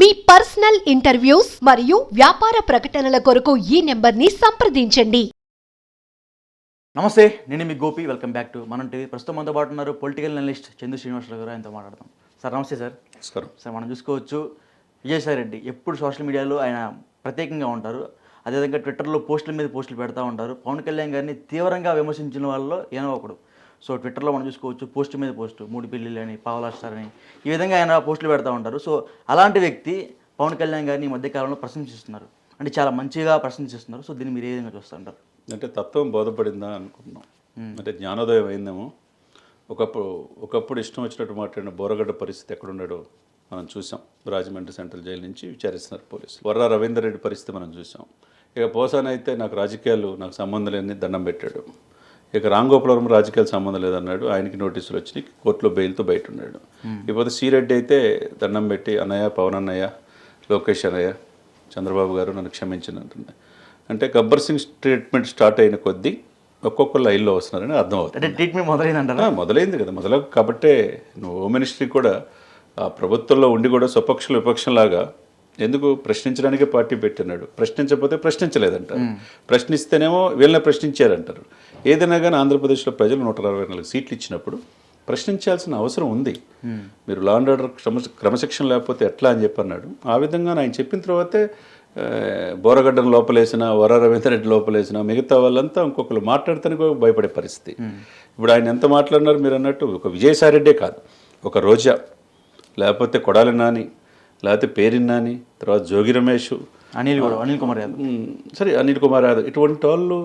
మీ personal interviews మరియు వ్యాపార ప్రకటనల కొరకు ఈ నెంబర్ని సంప్రదించండి. నమస్తే నేను మీ Gopi. Welcome back to Manam TV. ప్రస్తుతం మనతో పాటు ఉన్నారు పొలిటికల్ అనలిస్ట్ చందు శ్రీనివాసరావు గారు. ఆయనతో మాట్లాడతాం సార్ నమస్తే సార్. నమస్కారం. సార్ మనం చూసుకోవచ్చు విజయసాయి రెడ్డి ఎప్పుడు సోషల్ మీడియాలో ఆయన ప్రత్యేకంగా ఉంటారు. అదేవిధంగా ట్విట్టర్లో పోస్టుల మీద పోస్టులు పెడతా ఉంటారు. పవన్ కళ్యాణ్ గారిని తీవ్రంగా విమర్శించిన వాళ్ళలో ఈయన ఒకడు. సో ట్విట్టర్లో మనం చూసుకోవచ్చు పోస్ట్ మీద పోస్ట్ మూడు పిల్లిలు అని పావలా స్టార్ అని ఈ విధంగా ఆయన పోస్టులు పెడతా ఉంటారు. సో అలాంటి వ్యక్తి పవన్ కళ్యాణ్ గారిని ఈ మధ్యకాలంలో ప్రశంసిస్తున్నారు. అంటే చాలా మంచిగా ప్రశంసిస్తున్నారు. సో దీన్ని మీరు ఏ విధంగా చూస్తుంటారు అంటే తత్వం బోధపడిందా అనుకుంటున్నాం. అంటే జ్ఞానోదయం అయిందేమో. ఒకప్పుడు ఒకప్పుడు ఇష్టం వచ్చినట్టు మాట్లాడిన బోరగడ్డ పరిస్థితి ఎక్కడున్నాడో మనం చూసాం. రాజమండ్రి సెంట్రల్ జైలు నుంచి విచారిస్తున్నారు పోలీసులు. వర్రా రవీందర్ రెడ్డి పరిస్థితి మనం చూసాం. ఇక పోసాన్ అయితే నాకు రాజకీయాలు నాకు సంబంధం లేని దండం పెట్టాడు. ఇక రాంగోపురం రాజకీయాలు సంబంధం లేదన్నాడు. ఆయనకి నోటీసులు వచ్చినాయి. కోర్టులో బెయిల్తో బయట ఉన్నాడు ఇకపోతే శ్రీరెడ్డి అయితే దండం పెట్టి అన్నయ్య పవన్ అన్నయ్య లోకేష్ అన్నయ్య చంద్రబాబు గారు నన్ను క్షమించండి అంటున్నాయి అంటే గబ్బర్ సింగ్ ట్రీట్మెంట్ స్టార్ట్ అయిన కొద్దీ ఒక్కొక్కరు లైన్లో వస్తున్నారని అర్థం అవుతుంది. అంటే ట్రీట్మెంట్ మొదలైందంటారా? మొదలైంది కదా. మొదలవు కాబట్టే నువ్వు హోమ్ మినిస్ట్రీ కూడా ఆ ప్రభుత్వంలో ఉండి కూడా స్వపక్షులు విపక్షంలాగా ఎందుకు ప్రశ్నించడానికే పార్టీ పెట్టినాడు. ప్రశ్నించకపోతే ప్రశ్నించలేదంటారు. ప్రశ్నిస్తేనేమో వీళ్ళని ప్రశ్నించారంటారు. ఏదైనా కానీ ఆంధ్రప్రదేశ్లో ప్రజలు నూట అరవై నాలుగు సీట్లు ఇచ్చినప్పుడు ప్రశ్నించాల్సిన అవసరం ఉంది. మీరు లా అండ్ ఆర్డర్ క్రమ క్రమశిక్షణ లేకపోతే ఎట్లా అని చెప్పి అన్నాడు. ఆ విధంగా ఆయన చెప్పిన తర్వాతే బోరగడ్డను లోపలేసిన వర రవీంద్రరెడ్డి లోపలేసిన మిగతా వాళ్ళంతా ఇంకొకరు మాట్లాడితేనే కూడా భయపడే పరిస్థితి. ఇప్పుడు ఆయన ఎంత మాట్లాడినారు మీరు అన్నట్టు ఒక విజయసాయిరెడ్డే కాదు ఒక రోజా. లేకపోతే కొడాలి నాని లేకపోతే పేరిన్ నాని తర్వాత జోగి రమేష్. అనిల్ అనిల్ కుమార్ యాదవ్. సరే అనిల్ కుమార్ యాదవ్. ఇటువంటి వాళ్ళు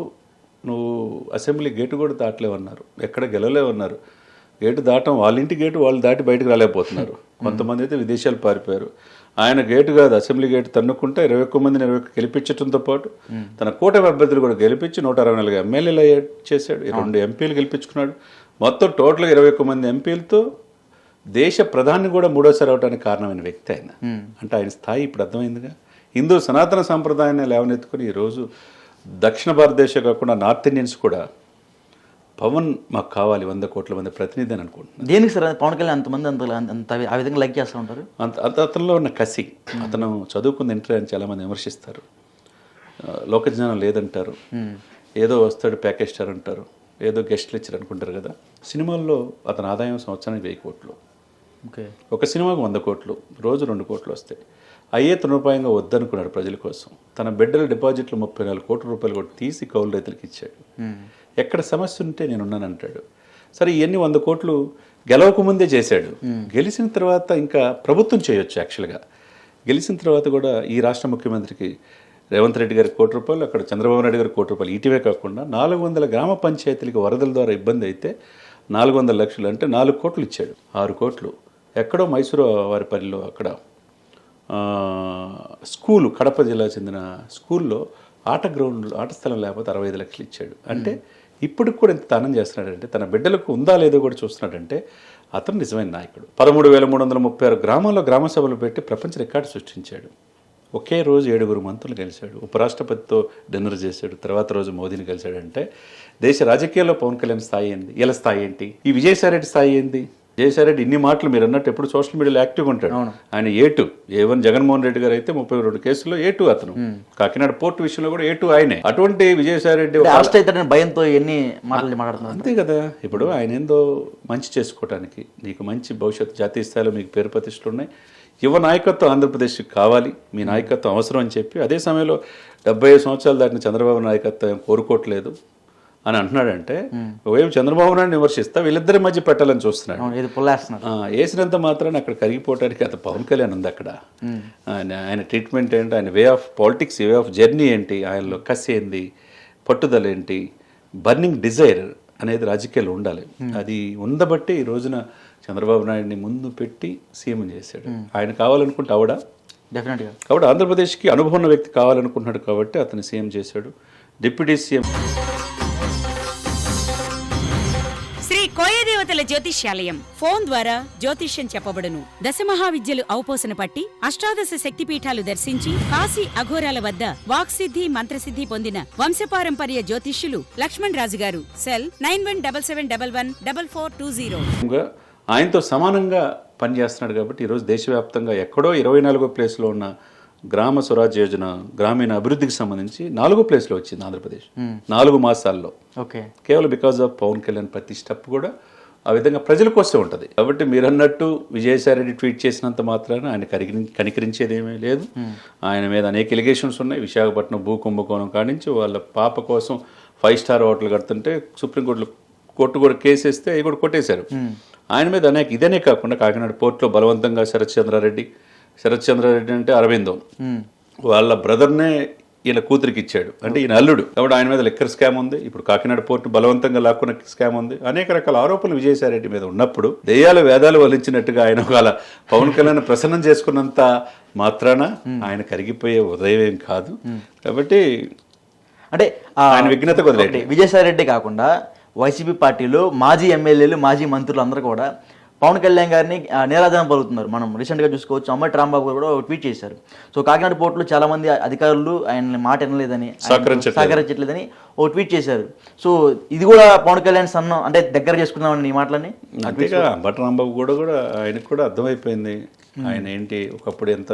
నువ్వు అసెంబ్లీ గేటు కూడా దాటలేవన్నారు. ఎక్కడ గెలవలేవన్నారు. గేటు దాటం వాళ్ళ ఇంటి గేటు వాళ్ళు దాటి బయటకు రాలేకపోతున్నారు. కొంతమంది అయితే విదేశాలు పారిపోయారు. ఆయన గేటు కాదు అసెంబ్లీ గేటు తన్నుకుంటే ఇరవై ఒక్క మందిని ఇరవై ఒక్క గెలిపించడంతో పాటు తన కూటమి అభ్యర్థులు కూడా గెలిపించి నూట అరవై నాలుగు ఎమ్మెల్యేలు చేశాడు. రెండు ఎంపీలు గెలిపించుకున్నాడు. మొత్తం టోటల్గా ఇరవై ఒక్క మంది ఎంపీలతో దేశ ప్రధాని కూడా మూడోసారి అవడానికి కారణమైన వ్యక్తి ఆయన. అంటే ఆయన స్థాయి ఇప్పుడు అర్థమైందిగా. హిందూ సనాతన సాంప్రదాయాన్ని లేవనెత్తుకుని ఈరోజు దక్షిణ భారతదేశం కాకుండా నార్త్ ఇండియన్స్ కూడా పవన్ మాకు కావాలి వంద కోట్ల మంది ప్రతినిధి అని అనుకుంటున్నాను. దేనికి సార్? పవన్ కళ్యాణ్ అంతమంది అంత అంత ఆ విధంగా లైక్ చేస్తూ ఉంటారు? అంత అంత అతనిలో ఉన్న కసి అతను చదువుకున్న ఇంటర్ అని చాలామంది విమర్శిస్తారు. లోకజ్ఞానం లేదంటారు. ఏదో వస్తాడు ప్యాకేజ్ స్టార్ అంటారు. ఏదో గెస్ట్ లెక్చర్ అనుకుంటారు కదా. సినిమాల్లో అతని ఆదాయం సంవత్సరానికి వెయ్యి కోట్లు. ఒక సినిమాకు వంద కోట్లు రోజు రెండు కోట్లు వస్తాయి. అయ్యే తృణోపాయంగా వద్దనుకున్నాడు ప్రజల కోసం. తన బిడ్డల డిపాజిట్లు ముప్పై నాలుగు కోట్ల రూపాయలు కూడా తీసి కౌలు రైతులకు ఇచ్చాడు. ఎక్కడ సమస్య ఉంటే నేనున్నానంటాడు. సరే ఇవన్నీ వంద కోట్లు గెలవక ముందే చేశాడు. గెలిచిన తర్వాత ఇంకా ప్రభుత్వం చేయొచ్చు యాక్చువల్గా గెలిచిన తర్వాత కూడా ఈ రాష్ట్ర ముఖ్యమంత్రికి రేవంత్ రెడ్డి గారికి కోటి రూపాయలు అక్కడ చంద్రబాబు నాయుడు గారికి కోటి రూపాయలు ఇటీవే కాకుండా నాలుగు వందల గ్రామ పంచాయతీలకు వరదల ద్వారా ఇబ్బంది అయితే నాలుగు వందల లక్షలు అంటే నాలుగు కోట్లు ఇచ్చాడు. ఆరు కోట్లు. ఎక్కడో మైసూరు వారి పనిలో అక్కడ స్కూలు కడప జిల్లా చెందిన స్కూల్లో ఆట గ్రౌండ్ ఆట స్థలం లేకపోతే అరవై ఐదు లక్షలు ఇచ్చాడు. అంటే ఇప్పటికి కూడా ఇంత దానం చేస్తున్నాడంటే తన బిడ్డలకు ఉందా లేదో కూడా చూస్తున్నాడంటే అతను నిజమైన నాయకుడు. పదమూడు వేల మూడు వందల ముప్పై ఆరు గ్రామాల్లో గ్రామ సభలు పెట్టి ప్రపంచ రికార్డు సృష్టించాడు. ఒకే రోజు ఏడుగురు మంత్రులు కలిశాడు ఉపరాష్ట్రపతితో డిన్నర్ చేశాడు. తర్వాత రోజు మోదీని కలిశాడంటే దేశ రాజకీయాల్లో పవన్ కళ్యాణ్ స్థాయి ఏంది? వీళ్ళ స్థాయి ఏంటి? ఈ విజయసాయిరెడ్డి స్థాయి ఏంది? విజయసాయిరెడ్డి ఇన్ని మాటలు మీరు అన్నట్టు ఎప్పుడు సోషల్ మీడియాలో యాక్టివ్గా ఉంటాడు. ఆయన A two? A one Jaganmohan Reddy గారు అయితే ముప్పై రెండు కేసుల్లో ఏ టూ అతను? కాకినాడ పోర్టు విషయంలో కూడా ఏ టూ ఆయనే. అటువంటి విజయసాయిరెడ్డి అరెస్ట్ అవుతాడని భయంతో ఎన్ని మాటలు మాట్లాడుతున్నారు? అంతే కదా. ఇప్పుడు ఆయన ఏందో మంచి చేసుకోవటానికి నీకు మంచి భవిష్యత్తు జాతీయ స్థాయిలో మీకు పేరు ప్రతిష్టలు ఉన్నాయి. యువ నాయకత్వం ఆంధ్రప్రదేశ్కి కావాలి మీ నాయకత్వం అవసరం అని చెప్పి అదే సమయంలో డెబ్బై ఐదు సంవత్సరాలు దాటిన చంద్రబాబు నాయకత్వం కోరుకోవట్లేదు. అని అంటున్నాడంటే ఒకవైపు చంద్రబాబు నాయుడు విమర్శిస్తా వీళ్ళిద్దరి మధ్య పెట్టాలని చూస్తున్నాడు. వేసినంత మాత్రాన అక్కడ కరిగిపోవడానికి అంత పవన్ కళ్యాణ్ ఉంది అక్కడ. ఆయన ట్రీట్మెంట్ ఏంటి ఆయన way of politics way of journey ఏంటి ఆయనలో కసి ఏంది పట్టుదల ఏంటి బర్నింగ్ డిజైర్ అనేది రాజకీయాలు ఉండాలి. అది ఉండబట్టి ఈ రోజున చంద్రబాబు నాయుడిని ముందు పెట్టి సీఎం చేశాడు. ఆయన కావాలనుకుంటే అవడా డెఫినెట్గా కాబట్టి ఆంధ్రప్రదేశ్కి అనుభవం ఉన్న వ్యక్తి కావాలనుకుంటున్నాడు కాబట్టి అతను సీఎం చేశాడు. డిప్యూటీ సీఎం కోయదేవతల జ్యోతిష్యాలయం. ఫోన్ ద్వారా జ్యోతిష్యం చెప్పబడును. దశమహావిద్యలు ఔపోసన పట్టి అష్టాదశ శక్తిపీఠాలు దర్శించి కాశీ అఘోరాల వద్ద వాక్సిద్ధి మంత్రసిద్ధి పొందిన వంశపారంపర్య జ్యోతిష్యులు లక్ష్మణ్ రాజు గారు. Cell nine one double seven double one double four two zero. ఆయనతో సమానంగా పనిచేస్తున్నాడు కాబట్టి ఈరోజు దేశవ్యాప్తంగా ఎక్కడో ఇరవై నాలుగో ప్లేస్లో ఉన్న గ్రామ స్వరాజ్ యోజన గ్రామీణ అభివృద్ధికి సంబంధించి నాలుగో ప్లేస్లో వచ్చింది ఆంధ్రప్రదేశ్. నాలుగు మాసాల్లో. ఓకే. కేవలం బికాజ్ ఆఫ్ పవన్ కళ్యాణ్ ప్రతి స్టెప్ కూడా ఆ విధంగా ప్రజల కోసం ఉంటుంది. కాబట్టి మీరు అన్నట్టు విజయసాయిరెడ్డి ట్వీట్ చేసినంత మాత్రాన ఆయన కరిగి కనికరించేది ఏమీ లేదు. ఆయన మీద అనేక ఎలిగేషన్స్ ఉన్నాయి. విశాఖపట్నం భూ కుంభకోణం కానించి వాళ్ళ పాప కోసం ఫైవ్ స్టార్ హోటల్ కడుతుంటే సుప్రీంకోర్టులో కోర్టు కూడా కేసు వేస్తే అవి కూడా కొట్టేశారు. ఆయన మీద అనేక ఇదనే కాకుండా కాకినాడ పోర్టులో బలవంతంగా శరత్ చంద్రారెడ్డి శరత్ చంద్రారెడ్డి అంటే అరవిందం. వాళ్ళ బ్రదర్నే ఈయన కూతురికి ఇచ్చాడు. అంటే ఈయన అల్లుడు. కాబట్టి ఆయన మీద లెక్కర్ స్కామ్ ఉంది. ఇప్పుడు కాకినాడ పోర్టు బలవంతంగా లాక్కున్న స్కామ్ ఉంది. అనేక రకాల ఆరోపణలు విజయసాయి రెడ్డి మీద ఉన్నప్పుడు దెయ్యాలు వేదాలు వలించినట్టుగా ఆయన ఒకవేళ పవన్ కళ్యాణ్ ప్రసన్నం చేసుకున్నంత మాత్రాన ఆయన కరిగిపోయే ఉదయం ఏం కాదు. కాబట్టి అంటే ఆయన విఘ్నత విజయసాయి రెడ్డి కాకుండా వైసీపీ పార్టీలో మాజీ ఎమ్మెల్యేలు మాజీ మంత్రులు అందరూ కూడా పవన్ కళ్యాణ్ గారిని ఆ, నీరాజనం పలుకుతున్నారు. మనం రీసెంట్గా చూసుకోవచ్చు. అమ్మటి రాంబాబు గారు కూడా ఒక ట్వీట్ చేశారు. సో కాకినాడ పోర్టులో చాలా మంది అధికారులు ఆయన మాట వినలేదని. సహకరించట్లేదని ఓ ట్వీట్ చేశారు. సో ఇది కూడా పవన్ కళ్యాణ్ సన్నం అంటే దగ్గర చేసుకుందామని ఈ మాటలని అంతేగా. అంబటి రాంబాబు కూడా కూడా ఆయనకు కూడా అర్థమైపోయింది. ఆయన ఏంటి? ఒకప్పుడు ఎంత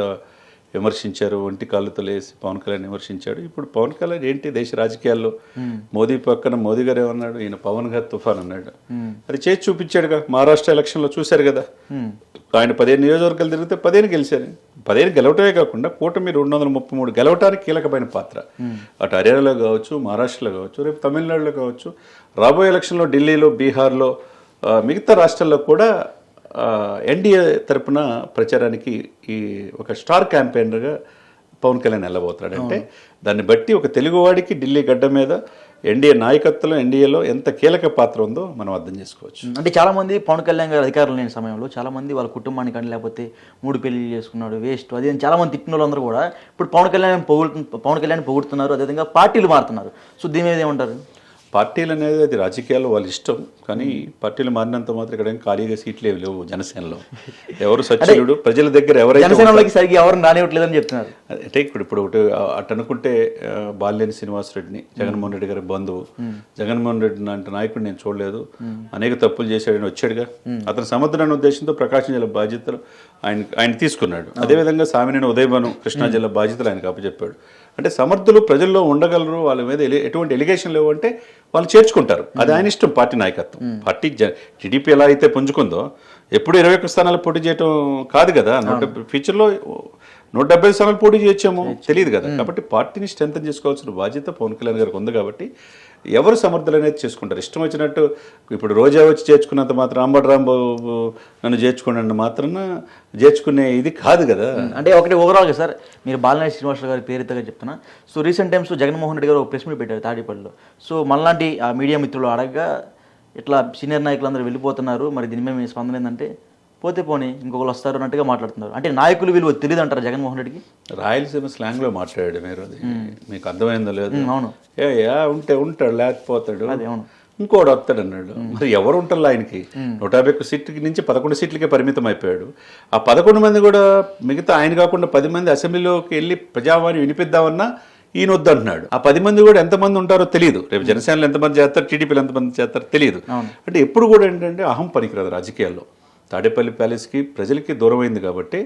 విమర్శించారు ఒంటి కాళ్ళతో లేసి పవన్ కళ్యాణ్ విమర్శించాడు. ఇప్పుడు పవన్ కళ్యాణ్ ఏంటి దేశ రాజకీయాల్లో? మోదీ పక్కన మోదీ గారు ఏమన్నాడు? ఈయన పవన్ గారు తుఫాన్ అన్నాడు. అది చేసి చూపించాడుగా మహారాష్ట్ర ఎలక్షన్లో చూశారు కదా. ఆయన పదిహేను నియోజకవర్గాలు తిరిగితే పదిహేను గెలిచారు. పదిహేను గెలవటమే కాకుండా కూటమి రెండు వందల ముప్పై మూడు గెలవటానికి కీలకమైన పాత్ర. అటు హర్యానాలో కావచ్చు మహారాష్ట్రలో కావచ్చు రేపు తమిళనాడులో కావచ్చు రాబోయే ఎలక్షన్లో ఢిల్లీలో బీహార్లో మిగతా రాష్ట్రాల్లో కూడా ఎన్డీఏ తరపున ప్రచారానికి ఈ ఒక స్టార్ క్యాంపెయినర్గా పవన్ కళ్యాణ్ వెళ్ళబోతున్నాడు. అంటే దాన్ని బట్టి ఒక తెలుగువాడికి ఢిల్లీ గడ్డ మీద ఎన్డీఏ నాయకత్వంలో ఎన్డీఏలో ఎంత కీలక పాత్ర ఉందో మనం అర్థం చేసుకోవచ్చు. అంటే చాలా మంది పవన్ కళ్యాణ్ గారు అధికారులు లేని సమయంలో చాలా మంది వాళ్ళ కుటుంబానికి కానీ లేకపోతే మూడు పెళ్ళి చేసుకున్నాడు వేస్ట్ అది అని చాలా మంది తిట్టిన వాళ్ళందరూ కూడా ఇప్పుడు పవన్ కళ్యాణ్ పొగుడు పవన్ కళ్యాణ్ పొగుడుతున్నారు అదేవిధంగా పార్టీలు మారుతున్నారు. సో దీని మీద ఏమంటారు? పార్టీలు అనేది అది రాజకీయాల్లో వాళ్ళ ఇష్టం కానీ పార్టీలు మారినంత మాత్రం ఇక్కడ ఏం ఖాళీగా సీట్లు ఏమి లేవు జనసేనలో. ఎవరు సచివుడు ప్రజల దగ్గర ఎవరైతే సరిగ్గా ఎవరిని రానివ్వట్లేదని చెప్తున్నారు. అంటే ఇప్పుడు ఇప్పుడు ఒకటి అటు అనుకుంటే ఆ, బాలినేని శ్రీనివాస్ రెడ్డిని జగన్మోహన్ రెడ్డి గారి బంధువు. జగన్మోహన్ రెడ్డి లాంటి నాయకుడు నేను చూడలేదు. అనేక తప్పులు చేశాడని వచ్చాడుగా. అతను సమర్థన ఉద్దేశంతో ప్రకాశం జిల్లా బాధ్యతలు ఆయన ఆయన తీసుకున్నాడు. అదేవిధంగా సామినేని ఉదయభను కృష్ణా జిల్లా బాధ్యతలు ఆయనకు అప్పచెప్పాడు. అంటే సమర్థులు ప్రజల్లో ఉండగలరు వాళ్ళ మీద ఎటువంటి ఎలిగేషన్ లేవు అంటే వాళ్ళు చేర్చుకుంటారు. అది ఆయన ఇష్టం పార్టీ నాయకత్వం. పార్టీ టీడీపీ ఎలా అయితే పుంజుకుందో ఎప్పుడు ఇరవై ఒక్క స్థానాలు పోటీ చేయడం కాదు కదా. నూట ఫ్యూచర్లో నూట డెబ్బై స్థానాలు పోటీ చేయొచ్చేమో? తెలియదు కదా. కాబట్టి పార్టీని స్ట్రెంగ్ చేసుకోవాల్సిన బాధ్యత పవన్ కళ్యాణ్ గారికి ఉంది కాబట్టి ఎవరు సమర్థులు అనేది చేసుకుంటారు. ఇష్టం వచ్చినట్టు ఇప్పుడు రోజా వచ్చి చేర్చుకున్నంత మాత్రం అంబటి రాంబాబు నన్ను చేర్చుకున్నంత మాత్రం చేర్చుకునే ఇది కాదు కదా. అంటే ఒకటి ఓవరాల్గా సార్ మీరు బాలనాయ శ్రీనివాసరావు గారి పేరుతో చెప్తున్నా. So recent times Jaganmohan Reddy గారు ఒక ప్రెస్ మీట్ పెట్టారు తాడేపల్లిలో. సో మనలాంటి ఆ మీడియా మిత్రులు అడగగా ఇట్లా సీనియర్ నాయకులందరూ వెళ్ళిపోతున్నారు. మరి దీని మీద మీ స్పందన ఏంటంటే? పోతే పోనీ ఇంకొకరు వస్తారు అన్నట్టుగా మాట్లాడుతున్నారు. అంటే నాయకులు విలువ తెలియదు అంటారు జగన్మోహన్ రెడ్డికి? రాయలసీమ స్లాంగ్లో మాట్లాడాడు మీరు. అది మీకు అర్థమైందో లేదు. అవును. ఏ ఉంటే ఉంటాడు లేకపోతాడు. అదే, అవును. ఇంకోడు వస్తాడు అన్నాడు. మరి ఎవరు ఉంటారు ఆయనకి? నూట యాభై ఒక్క సీట్లకి నుంచి పదకొండు సీట్లకే పరిమితం అయిపోయాడు. ఆ పదకొండు మంది కూడా మిగతా ఆయన కాకుండా పది మంది అసెంబ్లీలోకి వెళ్ళి ప్రజావాణి వినిపిద్దామన్నా ఈయన వద్దంటున్నాడు. ఆ పది మంది కూడా ఎంతమంది ఉంటారో తెలియదు రేపు జనసేనలో ఎంతమంది చేస్తారు టీడీపీలో ఎంతమంది చేస్తారో తెలియదు అంటే ఎప్పుడు కూడా ఏంటంటే అహం పనికిరాదు రాజకీయాల్లో. తాడేపల్లి ప్యాలెస్కి ప్రజలకి దూరమైంది కాబట్టి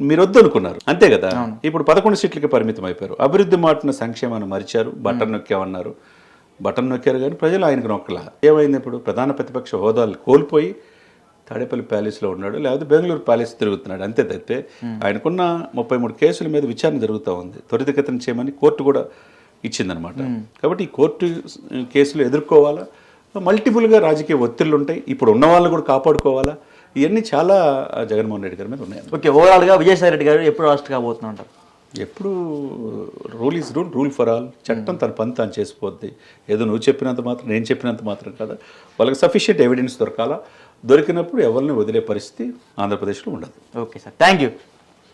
మీరు వద్దు అనుకున్నారు అంతే కదా? ఇప్పుడు పదకొండు సీట్లకి పరిమితం అయిపోయారు. అభివృద్ధి మాటన సంక్షేమాన్ని మరిచారు బటన్ నొక్కామన్నారు. బటన్ నొక్కారు కానీ ప్రజలు ఆయనకు నొక్కలా. ఏమైంది ఇప్పుడు? ప్రధాన ప్రతిపక్ష హోదాలు కోల్పోయి తాడేపల్లి ప్యాలెస్లో ఉన్నాడు లేకపోతే బెంగళూరు ప్యాలెస్ తిరుగుతున్నాడు అంతే తప్పితే ఆయనకున్న ముప్పై మూడు కేసుల మీద విచారణ జరుగుతూ ఉంది. త్వరితగతిన చేయమని కోర్టు కూడా ఇచ్చిందనమాట కాబట్టి ఈ కోర్టు కేసులు ఎదుర్కోవాలా? మల్టిపుల్గా రాజకీయ ఒత్తిళ్ళు ఉంటాయి ఇప్పుడు ఉన్న వాళ్ళని కూడా కాపాడుకోవాలా? ఇవన్నీ చాలా జగన్మోహన్ రెడ్డి గారి మీద ఉన్నాయి. ఓకే ఓవరాల్గా విజయసాయి రెడ్డి గారు ఎప్పుడు రాష్ట్ర కాబోతున్నా ఎప్పుడు rule is rule rule for all. చట్టం తన పని తాను చేసిపోద్ది. ఏదో నువ్వు చెప్పినంత మాత్రం నేను చెప్పినంత మాత్రం కదా. వాళ్ళకి సఫిషియెంట్ ఎవిడెన్స్ దొరకాలా? దొరికినప్పుడు ఎవరిని వదిలే పరిస్థితి ఆంధ్రప్రదేశ్లో ఉండదు. Okay sir thank you.